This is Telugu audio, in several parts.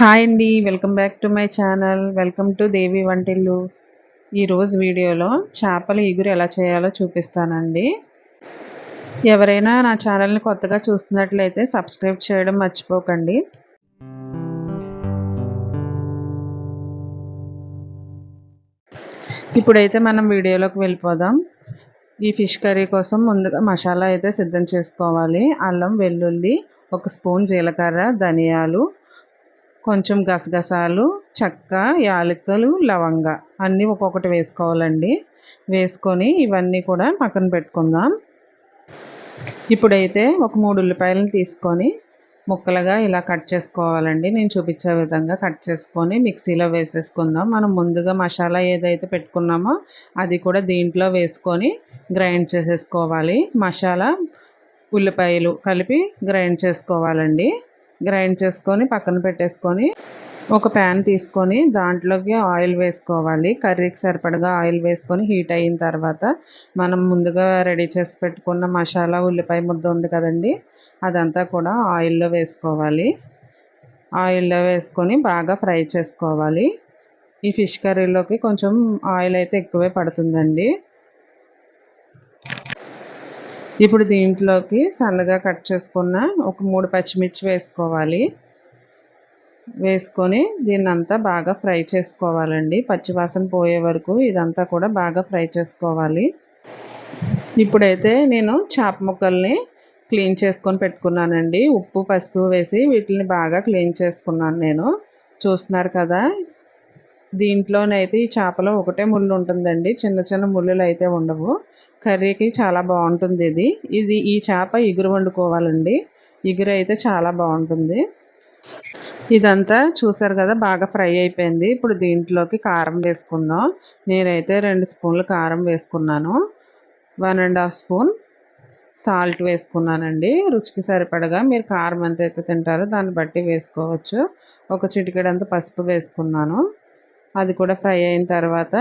హాయ్ అండి welcome back to my channel welcome to Devi Vantillu ఈరోజు వీడియోలో చేపల ఇగురు ఎలా చేయాలో చూపిస్తానండి. ఎవరైనా నా ఛానల్ని కొత్తగా చూస్తున్నట్లయితే సబ్స్క్రైబ్ చేయడం మర్చిపోకండి. ఇప్పుడైతే మనం వీడియోలోకి వెళ్ళిపోదాం. ఈ ఫిష్ కర్రీ కోసం ముందుగా మసాలా అయితే సిద్ధం చేసుకోవాలి. అల్లం వెల్లుల్లి ఒక స్పూన్ జీలకర్ర ధనియాలు కొంచెం గసగసాలు చెక్క యాలకులు లవంగ అన్నీ ఒక్కొక్కటి వేసుకోవాలండి. వేసుకొని ఇవన్నీ కూడా పక్కన పెట్టుకుందాం. ఇప్పుడైతే ఒక మూడు ఉల్లిపాయలను తీసుకొని ముక్కలుగా ఇలా కట్ చేసుకోవాలండి. నేను చూపించే విధంగా కట్ చేసుకొని మిక్సీలో వేసేసుకుందాం. మనం ముందుగా మసాలా ఏదైతే పెట్టుకున్నామో అది కూడా దీంట్లో వేసుకొని గ్రైండ్ చేసేసుకోవాలి. మసాలా ఉల్లిపాయలు కలిపి గ్రైండ్ చేసుకోవాలండి. గ్రైండ్ చేసుకొని పక్కన పెట్టేసుకొని ఒక ప్యాన్ తీసుకొని దాంట్లోకి ఆయిల్ వేసుకోవాలి. కర్రీకి సరిపడగా ఆయిల్ వేసుకొని హీట్ అయిన తర్వాత మనం ముందుగా రెడీ చేసి పెట్టుకున్న మసాలా ఉల్లిపాయ ముద్ద ఉంది కదండి అదంతా కూడా ఆయిల్లో వేసుకోవాలి. ఆయిల్లో వేసుకొని బాగా ఫ్రై చేసుకోవాలి. ఈ ఫిష్ కర్రీలోకి కొంచెం ఆయిల్ అయితే ఎక్కువే పడుతుందండి. ఇప్పుడు దీంట్లోకి సన్నగా కట్ చేసుకున్న ఒక మూడు పచ్చిమిర్చి వేసుకోవాలి. వేసుకొని దీన్నంతా బాగా ఫ్రై చేసుకోవాలండి. పచ్చివాసన పోయే వరకు ఇదంతా కూడా బాగా ఫ్రై చేసుకోవాలి. ఇప్పుడైతే నేను చేప ముక్కల్ని క్లీన్ చేసుకొని పెట్టుకున్నానండి. ఉప్పు పసుపు వేసి వీటిని బాగా క్లీన్ చేసుకున్నాను నేను. చూస్తున్నారు కదా? దీంట్లోనైతే ఈ చేపలో ఒకటే ముళ్ళు ఉంటుందండి. చిన్న చిన్న ముళ్ళులు అయితే ఉండవు. కర్రీకి చాలా బాగుంటుంది ఇది. ఇది ఈ చేప ఇగురు వండుకోవాలండి. ఇగురు అయితే చాలా బాగుంటుంది. ఇదంతా చూసారు కదా బాగా ఫ్రై అయిపోయింది. ఇప్పుడు దీంట్లోకి కారం వేసుకుందాం. నేనైతే రెండు స్పూన్లు కారం వేసుకున్నాను. One and half spoon salt వేసుకున్నానండి. రుచికి సరిపడగా మీరు కారం ఎంత అయితే తింటారో దాన్ని బట్టి వేసుకోవచ్చు. ఒక చిటికెడంత పసుపు వేసుకున్నాను. అది కూడా ఫ్రై అయిన తర్వాత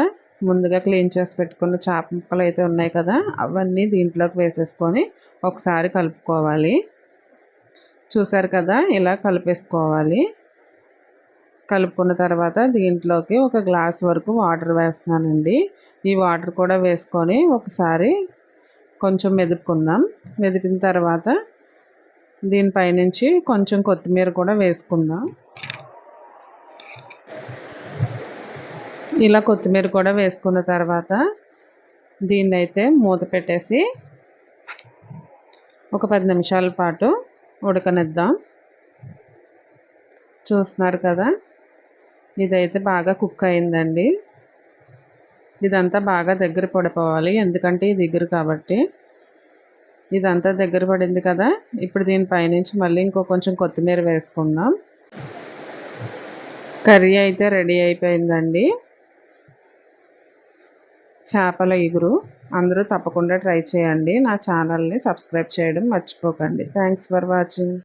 ముందుగా క్లీన్ చేసి పెట్టుకున్న చేప ముక్కలు అయితే ఉన్నాయి కదా అవన్నీ దీంట్లోకి వేసేసుకొని ఒకసారి కలుపుకోవాలి. చూసారు కదా ఇలా కలిపేసుకోవాలి. కలుపుకున్న తర్వాత దీంట్లోకి ఒక గ్లాస్ వరకు వాటర్ వేస్తున్నానండి. ఈ వాటర్ కూడా వేసుకొని ఒకసారి కొంచెం మెదుపుకుందాం. మెదిపిన తర్వాత దీనిపైనుంచి కొంచెం కొత్తిమీర కూడా వేసుకుందాం. ఇలా కొత్తిమీర కూడా వేసుకున్న తర్వాత దీన్ని అయితే మూత పెట్టేసి ఒక పది నిమిషాల పాటు ఉడకనిద్దాం. చూస్తున్నారు కదా? ఇదైతే బాగా కుక్ అయిందండి. ఇదంతా బాగా దగ్గర పడిపోవాలి ఎందుకంటే ఇది దగ్గర కాబట్టి. ఇదంతా దగ్గర పడింది కదా? ఇప్పుడు దీనిపైనుంచి మళ్ళీ ఇంకో కొంచెం కొత్తిమీర వేసుకుందాం. కర్రీ అయితే రెడీ అయిపోయిందండి. చేపల ఇగురు అందరూ తప్పకుండా ట్రై చేయండి. నా ఛానల్ని సబ్స్క్రైబ్ చేయడం మర్చిపోకండి. Thanks for watching.